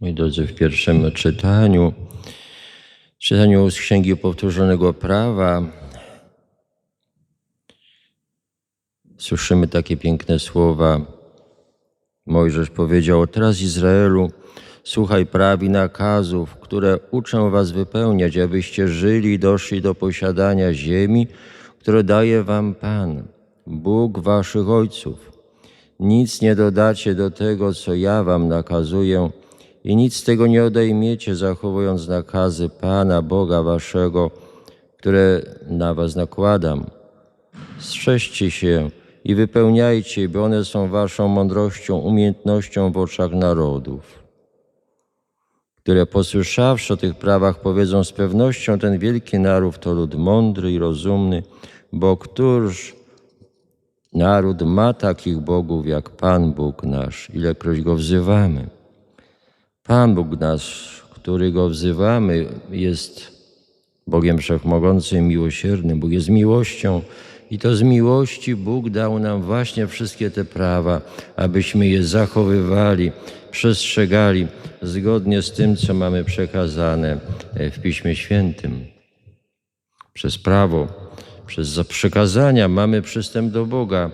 Moi drodzy, w pierwszym czytaniu, czytaniu z Księgi Powtórzonego Prawa, słyszymy takie piękne słowa. Mojżesz powiedział: Teraz Izraelu, słuchaj praw i nakazów, które uczę was wypełniać, abyście żyli i doszli do posiadania ziemi, które daje wam Pan, Bóg waszych ojców. Nic nie dodacie do tego, co ja wam nakazuję, i nic z tego nie odejmiecie, zachowując nakazy Pana, Boga waszego, które na was nakładam. Strzeżcie się i wypełniajcie, bo one są waszą mądrością, umiejętnością w oczach narodów, które posłyszawszy o tych prawach powiedzą z pewnością, ten wielki naród to lud mądry i rozumny, bo któż naród ma takich bogów jak Pan Bóg nasz, ilekroć go wzywamy. Pan Bóg nasz, który go wzywamy, jest Bogiem Wszechmogącym, miłosiernym. Bóg jest miłością i to z miłości Bóg dał nam właśnie wszystkie te prawa, abyśmy je zachowywali, przestrzegali zgodnie z tym, co mamy przekazane w Piśmie Świętym. Przez prawo, przez przekazania mamy przystęp do Boga.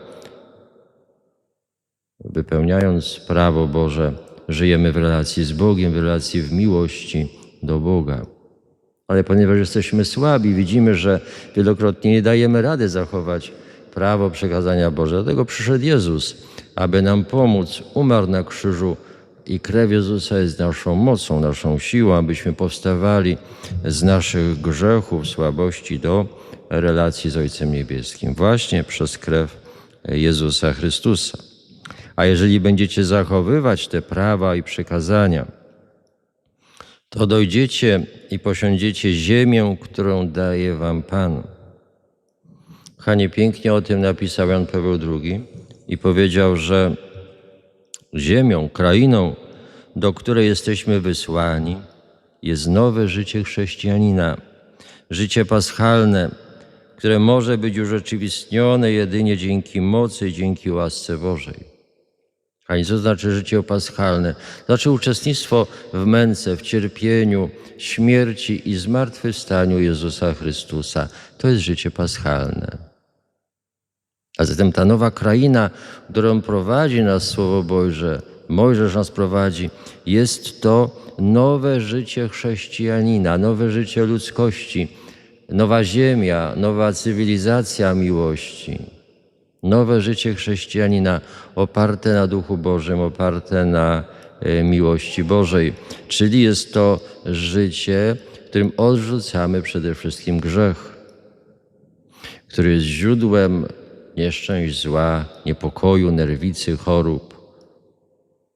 Wypełniając prawo Boże, żyjemy w relacji z Bogiem, w relacji w miłości do Boga. Ale ponieważ jesteśmy słabi, widzimy, że wielokrotnie nie dajemy rady zachować prawo przekazania Boże. Dlatego przyszedł Jezus, aby nam pomóc. Umarł na krzyżu i krew Jezusa jest naszą mocą, naszą siłą, abyśmy powstawali z naszych grzechów, słabości do relacji z Ojcem Niebieskim. Właśnie przez krew Jezusa Chrystusa. A jeżeli będziecie zachowywać te prawa i przekazania, to dojdziecie i posiądziecie ziemię, którą daje wam Pan. Chanie pięknie o tym napisał Jan Paweł II i powiedział, że ziemią, krainą, do której jesteśmy wysłani, jest nowe życie chrześcijanina, życie paschalne, które może być urzeczywistnione jedynie dzięki mocy dzięki łasce Bożej. A co znaczy życie paschalne? Znaczy uczestnictwo w męce, w cierpieniu, śmierci i zmartwychwstaniu Jezusa Chrystusa. To jest życie paschalne. A zatem ta nowa kraina, którą prowadzi nas Słowo Boże, Mojżesz nas prowadzi, jest to nowe życie chrześcijanina, nowe życie ludzkości, nowa ziemia, nowa cywilizacja miłości nowe życie chrześcijanina oparte na Duchu Bożym, oparte na miłości Bożej. Czyli jest to życie, w którym odrzucamy przede wszystkim grzech, który jest źródłem nieszczęść, zła, niepokoju, nerwicy, chorób.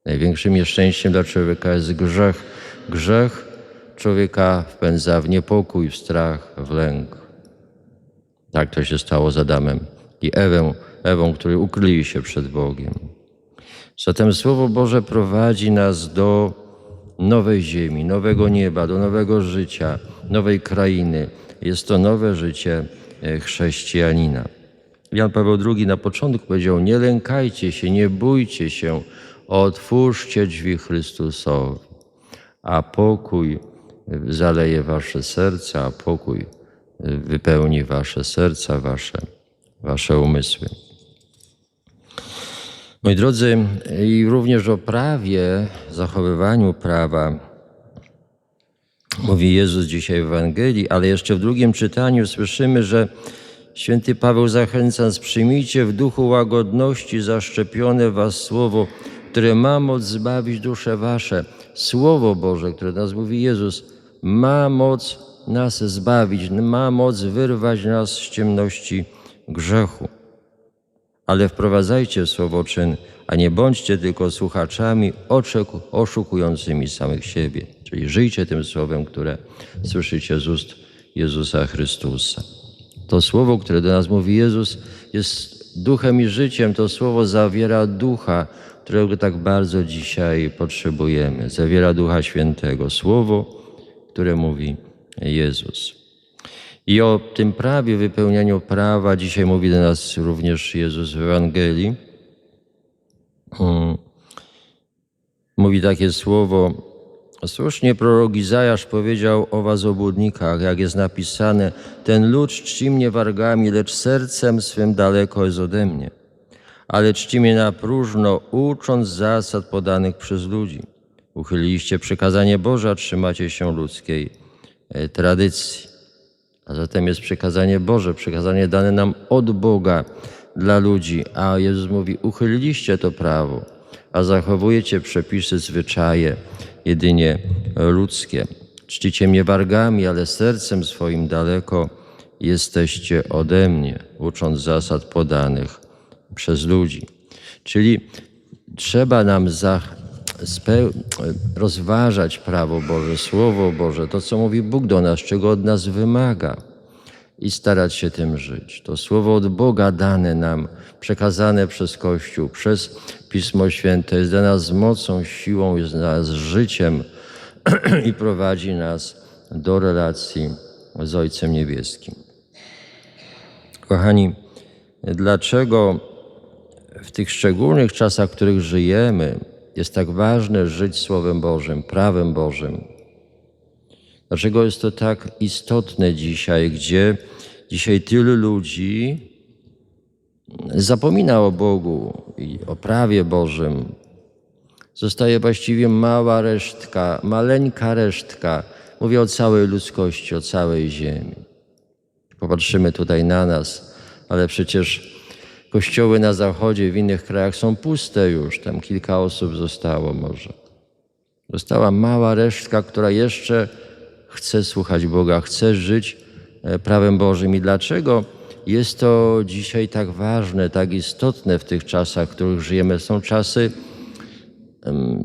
Największym nieszczęściem dla człowieka jest grzech. Grzech człowieka wpędza w niepokój, w strach, w lęk. Tak to się stało z Adamem i Ewą, Ewą, którzy ukryli się przed Bogiem. Zatem Słowo Boże prowadzi nas do nowej ziemi, nowego nieba, do nowego życia, nowej krainy. Jest to nowe życie chrześcijanina. Jan Paweł II na początku powiedział: Nie lękajcie się, nie bójcie się, otwórzcie drzwi Chrystusowi, a pokój zaleje wasze serca, a pokój wypełni wasze serca, wasze, wasze umysły. Moi drodzy, i również o prawie, zachowywaniu prawa mówi Jezus dzisiaj w Ewangelii, ale jeszcze w drugim czytaniu słyszymy, że święty Paweł zachęcając, przyjmijcie w duchu łagodności zaszczepione was słowo, które ma moc zbawić dusze wasze. Słowo Boże, które nas mówi Jezus, ma moc nas zbawić, ma moc wyrwać nas z ciemności grzechu ale wprowadzajcie słowo czyn, a nie bądźcie tylko słuchaczami oszukującymi samych siebie. Czyli żyjcie tym słowem, które słyszycie z ust Jezusa Chrystusa. To słowo, które do nas mówi Jezus, jest duchem i życiem. To słowo zawiera ducha, którego tak bardzo dzisiaj potrzebujemy. Zawiera ducha świętego. Słowo, które mówi Jezus. I o tym prawie, wypełnianiu prawa dzisiaj mówi do nas również Jezus w Ewangelii. Mówi takie słowo Słusznie prorok Izajasz powiedział o was obłudnikach, jak jest napisane, ten lud czci mnie wargami, lecz sercem swym daleko jest ode mnie. Ale czci mnie na próżno, ucząc zasad podanych przez ludzi. Uchyliliście przykazanie Boże, a trzymacie się ludzkiej e, tradycji. A zatem jest przykazanie Boże, przykazanie dane nam od Boga dla ludzi. A Jezus mówi: Uchyliliście to prawo, a zachowujecie przepisy, zwyczaje jedynie ludzkie. Czcicie mnie wargami, ale sercem swoim daleko jesteście ode mnie, ucząc zasad podanych przez ludzi. Czyli trzeba nam za, rozważać prawo Boże, Słowo Boże, to co mówi Bóg do nas, czego od nas wymaga i starać się tym żyć. To Słowo od Boga dane nam, przekazane przez Kościół, przez Pismo Święte jest dla nas mocą, siłą, jest dla nas życiem i prowadzi nas do relacji z Ojcem Niebieskim. Kochani, dlaczego w tych szczególnych czasach, w których żyjemy, jest tak ważne żyć Słowem Bożym, prawem Bożym? Dlaczego jest to tak istotne dzisiaj, gdzie dzisiaj tylu ludzi zapomina o Bogu i o prawie Bożym? Zostaje właściwie mała resztka, maleńka resztka. Mówię o całej ludzkości, o całej ziemi. Popatrzymy tutaj na nas, ale przecież kościoły na zachodzie, w innych krajach są puste już. Tam kilka osób zostało może. Została mała resztka, która jeszcze chce słuchać Boga, chce żyć e, prawem Bożym. I dlaczego jest to dzisiaj tak ważne, tak istotne w tych czasach, w których żyjemy? Są czasy um,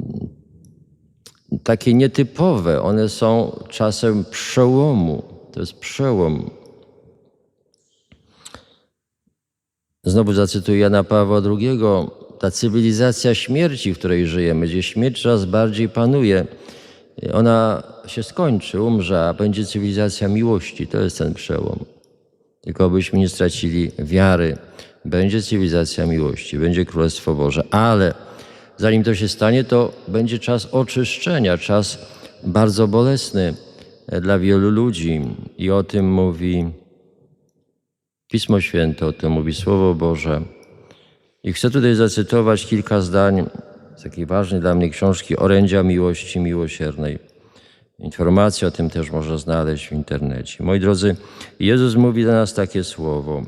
takie nietypowe, one są czasem przełomu. To jest przełom. Znowu zacytuję Jana Pawła II. Ta cywilizacja śmierci, w której żyjemy, gdzie śmierć coraz bardziej panuje, ona się skończy, umrze, a będzie cywilizacja miłości. To jest ten przełom. Tylko byśmy nie stracili wiary. Będzie cywilizacja miłości, będzie Królestwo Boże. Ale zanim to się stanie, to będzie czas oczyszczenia, czas bardzo bolesny dla wielu ludzi. I o tym mówi Pismo Święte, o tym mówi Słowo Boże. I chcę tutaj zacytować kilka zdań z takiej ważnej dla mnie książki Orędzia Miłości Miłosiernej. Informacje o tym też można znaleźć w internecie. Moi drodzy, Jezus mówi do nas takie słowo.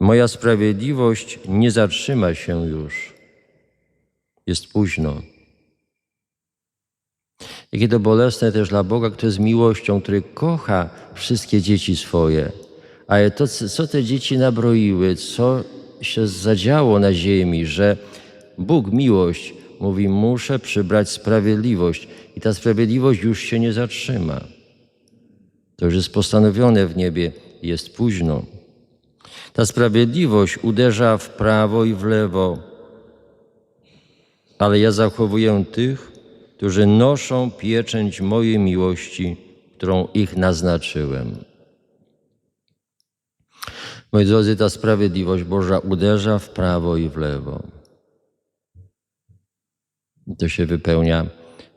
Moja sprawiedliwość nie zatrzyma się już. Jest późno. Jakie to bolesne też dla Boga, który jest miłością, który kocha wszystkie dzieci swoje. Ale to, co te dzieci nabroiły, co się zadziało na ziemi, że Bóg, miłość, mówi: Muszę przybrać sprawiedliwość, i ta sprawiedliwość już się nie zatrzyma. To już jest postanowione w niebie, jest późno. Ta sprawiedliwość uderza w prawo i w lewo, ale ja zachowuję tych, którzy noszą pieczęć mojej miłości, którą ich naznaczyłem. Moi drodzy, ta sprawiedliwość Boża uderza w prawo i w lewo. To się wypełnia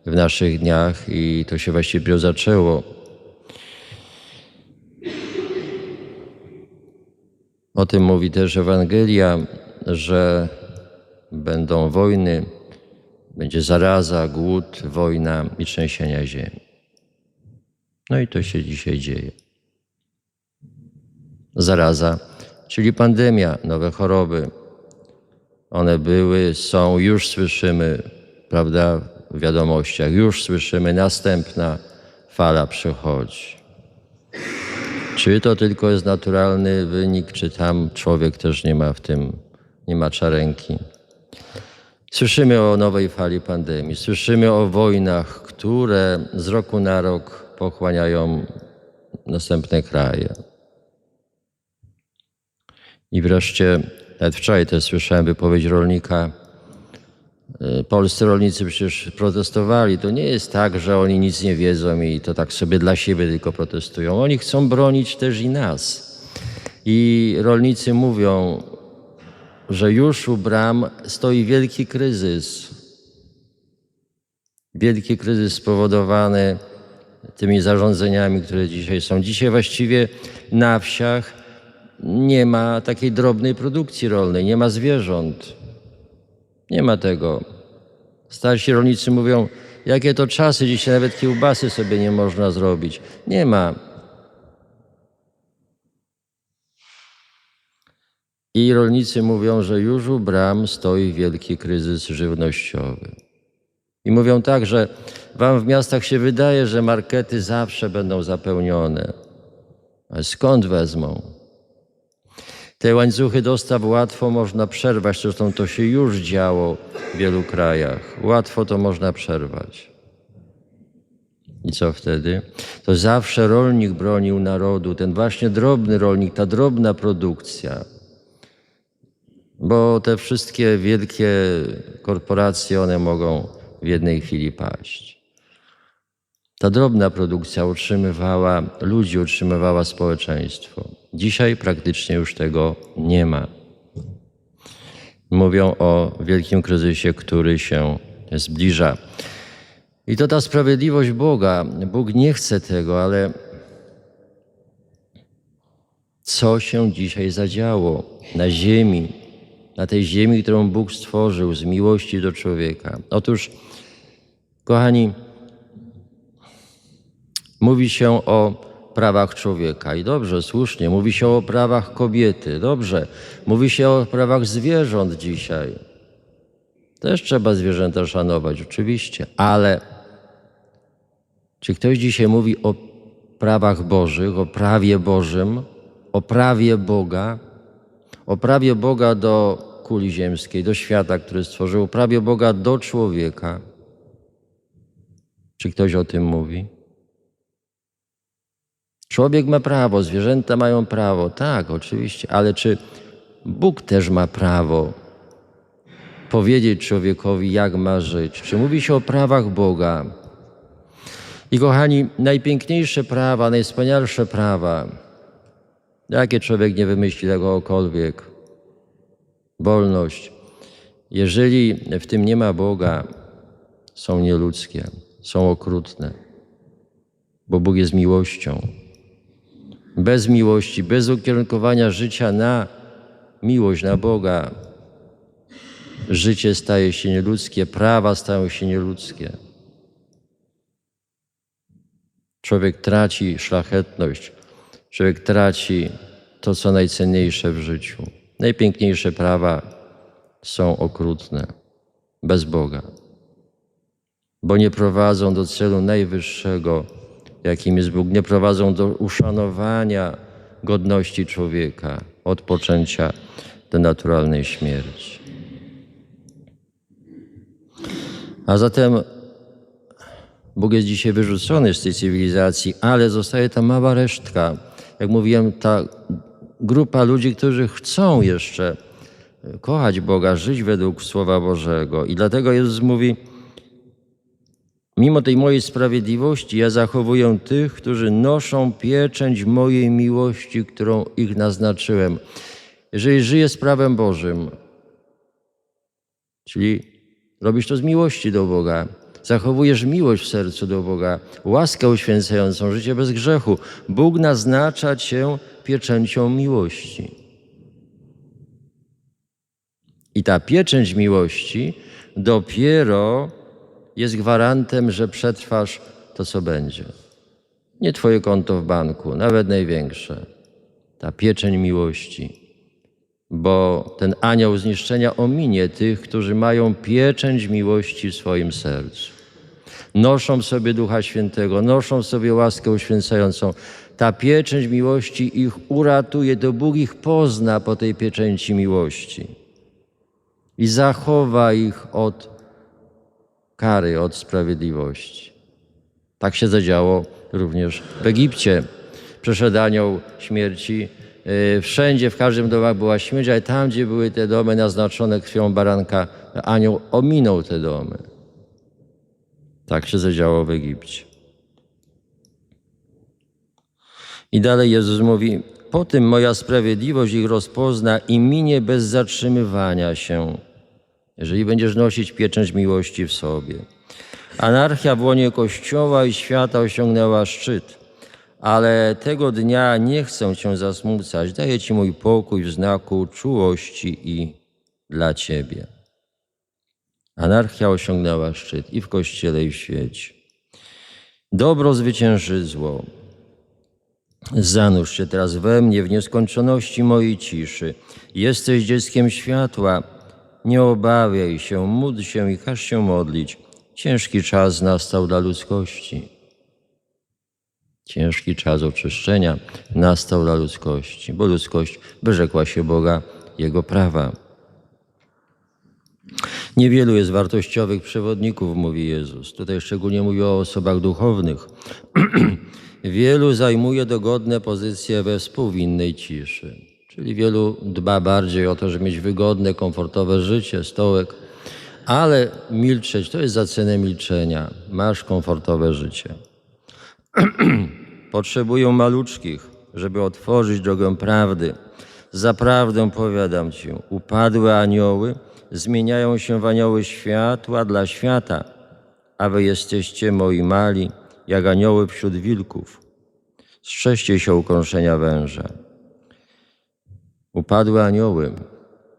w naszych dniach i to się właściwie zaczęło. O tym mówi też Ewangelia, że będą wojny, będzie zaraza, głód, wojna i trzęsienia ziemi. No i to się dzisiaj dzieje. Zaraza, czyli pandemia, nowe choroby. One były, są, już słyszymy, prawda, w wiadomościach, już słyszymy, następna fala przychodzi. Czy to tylko jest naturalny wynik, czy tam człowiek też nie ma w tym, nie ma czarenki? Słyszymy o nowej fali pandemii, słyszymy o wojnach, które z roku na rok pochłaniają następne kraje. I wreszcie, nawet wczoraj też słyszałem wypowiedź rolnika. y, Polscy rolnicy przecież protestowali. To nie jest tak, że oni nic nie wiedzą i to tak sobie dla siebie tylko protestują. Oni chcą bronić też i nas. I rolnicy mówią, że już u bram stoi wielki kryzys. Wielki kryzys spowodowany tymi zarządzeniami, które dzisiaj są. Dzisiaj właściwie na wsiach nie ma takiej drobnej produkcji rolnej, nie ma zwierząt. Nie ma tego. Starsi rolnicy mówią, jakie to czasy, dzisiaj nawet kiełbasy sobie nie można zrobić. Nie ma. I rolnicy mówią, że już u bram stoi wielki kryzys żywnościowy. I mówią tak, że wam w miastach się wydaje, że markety zawsze będą zapełnione. Ale skąd wezmą? Te łańcuchy dostaw łatwo można przerwać, zresztą to się już działo w wielu krajach. Łatwo to można przerwać. I co wtedy? To zawsze rolnik bronił narodu, ten właśnie drobny rolnik, ta drobna produkcja. Bo te wszystkie wielkie korporacje, one mogą w jednej chwili paść. Ta drobna produkcja utrzymywała ludzi, utrzymywała społeczeństwo. Dzisiaj praktycznie już tego nie ma. Mówią o wielkim kryzysie, który się zbliża. I to ta sprawiedliwość Boga. Bóg nie chce tego, ale co się dzisiaj zadziało na ziemi, na tej ziemi, którą Bóg stworzył z miłości do człowieka? Otóż, kochani, mówi się o prawach człowieka i dobrze, słusznie. Mówi się o prawach kobiety, dobrze. Mówi się o prawach zwierząt dzisiaj. Też trzeba zwierzęta szanować, oczywiście, ale czy ktoś dzisiaj mówi o prawach Bożych, o prawie Bożym, o prawie Boga, o prawie Boga do kuli ziemskiej, do świata, który stworzył, o prawie Boga do człowieka? Czy ktoś o tym mówi? Człowiek ma prawo, zwierzęta mają prawo, tak, oczywiście, ale czy Bóg też ma prawo powiedzieć człowiekowi, jak ma żyć? Czy mówi się o prawach Boga? I kochani, najpiękniejsze prawa, najwspanialsze prawa, jakie człowiek nie wymyśli tegokolwiek, wolność, jeżeli w tym nie ma Boga, są nieludzkie, są okrutne, bo Bóg jest miłością. Bez miłości, bez ukierunkowania życia na miłość, na Boga, życie staje się nieludzkie, prawa stają się nieludzkie. Człowiek traci szlachetność, człowiek traci to, co najcenniejsze w życiu. Najpiękniejsze prawa są okrutne, bez Boga, bo nie prowadzą do celu najwyższego, jakim jest Bóg, nie prowadzą do uszanowania godności człowieka, od poczęcia do naturalnej śmierci. A zatem Bóg jest dzisiaj wyrzucony z tej cywilizacji, ale zostaje ta mała resztka. Jak mówiłem, ta grupa ludzi, którzy chcą jeszcze kochać Boga, żyć według Słowa Bożego. I dlatego Jezus mówi, mimo tej mojej sprawiedliwości, ja zachowuję tych, którzy noszą pieczęć mojej miłości, którą ich naznaczyłem. Jeżeli żyjesz prawem Bożym, czyli robisz to z miłości do Boga, zachowujesz miłość w sercu do Boga, łaskę uświęcającą, życie bez grzechu. Bóg naznacza cię pieczęcią miłości. I ta pieczęć miłości dopiero jest gwarantem, że przetrwasz to, co będzie. Nie Twoje konto w banku, nawet największe. Ta pieczęć miłości. Bo ten anioł zniszczenia ominie tych, którzy mają pieczęć miłości w swoim sercu noszą sobie Ducha Świętego, noszą sobie łaskę uświęcającą. Ta pieczęć miłości ich uratuje, to Bóg ich pozna po tej pieczęci miłości i zachowa ich od kary, od sprawiedliwości. Tak się zadziało również w Egipcie. Przeszedł anioł śmierci. Yy, Wszędzie, w każdym domach była śmierć, ale tam, gdzie były te domy naznaczone krwią baranka, anioł ominął te domy. Tak się zadziało w Egipcie. I dalej Jezus mówi: Po tym moja sprawiedliwość ich rozpozna i minie bez zatrzymywania się, jeżeli będziesz nosić pieczęć miłości w sobie. Anarchia w łonie Kościoła i świata osiągnęła szczyt. Ale tego dnia nie chcę Cię zasmucać. Daję Ci mój pokój w znaku czułości i dla Ciebie. Anarchia osiągnęła szczyt i w Kościele, i w świecie. Dobro zwycięży zło. Zanurz się teraz we mnie w nieskończoności mojej ciszy. Jesteś dzieckiem światła. Nie obawiaj się, módl się i każ się modlić. Ciężki czas nastał dla ludzkości. Ciężki czas oczyszczenia nastał dla ludzkości, bo ludzkość wyrzekła się Boga, Jego prawa. Niewielu jest wartościowych przewodników, mówi Jezus. Tutaj szczególnie mówi o osobach duchownych. wielu zajmuje dogodne pozycje we współwinnej ciszy. Czyli wielu dba bardziej o to, żeby mieć wygodne, komfortowe życie, stołek, ale milczeć to jest za cenę milczenia. Masz komfortowe życie. Potrzebują maluczkich, żeby otworzyć drogę prawdy. Zaprawdę powiadam ci, upadłe anioły zmieniają się w anioły światła dla świata, a wy jesteście moi mali, jak anioły wśród wilków. Strzeżcie się ukąszenia węża. Upadłe anioły,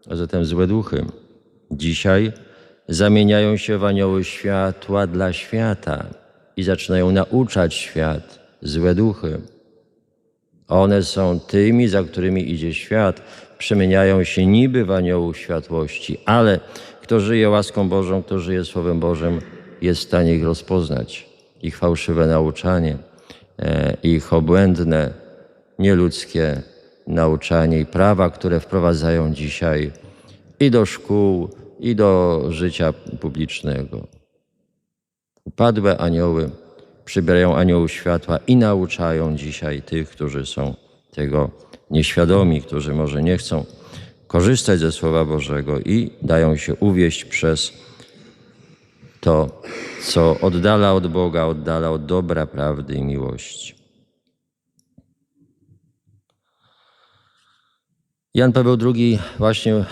a zatem złe duchy, dzisiaj zamieniają się w anioły światła dla świata i zaczynają nauczać świat, złe duchy. One są tymi, za którymi idzie świat, przemieniają się niby w aniołów światłości, ale kto żyje łaską Bożą, kto żyje Słowem Bożym, jest w stanie ich rozpoznać. Ich fałszywe nauczanie, e, ich obłędne, nieludzkie nauczanie i prawa, które wprowadzają dzisiaj i do szkół, i do życia publicznego. Upadłe anioły przybierają aniołów światła i nauczają dzisiaj tych, którzy są tego nieświadomi, którzy może nie chcą korzystać ze Słowa Bożego i dają się uwieść przez to, co oddala od Boga, oddala od dobra, prawdy i miłości. Jan Paweł II właśnie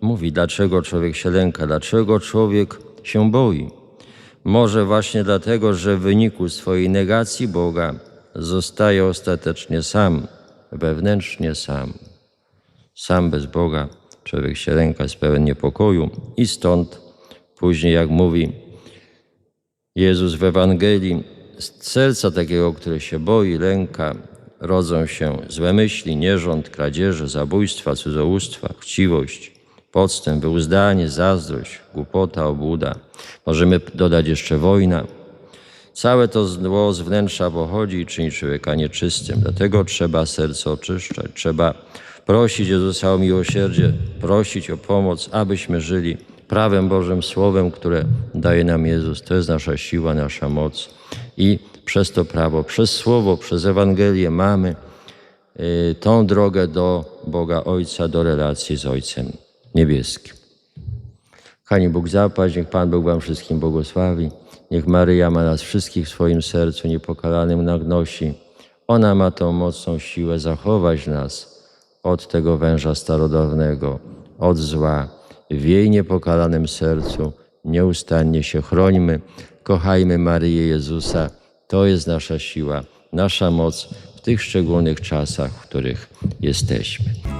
mówi, dlaczego człowiek się lęka, dlaczego człowiek się boi. Może właśnie dlatego, że w wyniku swojej negacji Boga zostaje ostatecznie sam, wewnętrznie sam. Sam bez Boga człowiek się lęka, jest pełen niepokoju i stąd później, jak mówi Jezus w Ewangelii, z serca takiego, który się boi, lęka, rodzą się złe myśli, nierząd, kradzieże, zabójstwa, cudzołóstwa, chciwość, podstęp, wyuzdanie, zazdrość, głupota, obłuda. Możemy dodać jeszcze wojna. Całe to zło z wnętrza pochodzi i czyni człowieka nieczystym. Dlatego trzeba serce oczyszczać. Trzeba prosić Jezusa o miłosierdzie, prosić o pomoc, abyśmy żyli prawem Bożym, Słowem, które daje nam Jezus. To jest nasza siła, nasza moc. I przez to prawo, przez Słowo, przez Ewangelię mamy y, tą drogę do Boga Ojca, do relacji z Ojcem Niebieskim. Kochani Bóg zapłać, niech Pan Bóg Wam wszystkim błogosławi. Niech Maryja ma nas wszystkich w swoim sercu niepokalanym nagnosi. Ona ma tą mocną siłę zachować nas od tego węża starodawnego, od zła. W jej niepokalanym sercu nieustannie się chrońmy, kochajmy Maryję Jezusa. To jest nasza siła, nasza moc w tych szczególnych czasach, w których jesteśmy.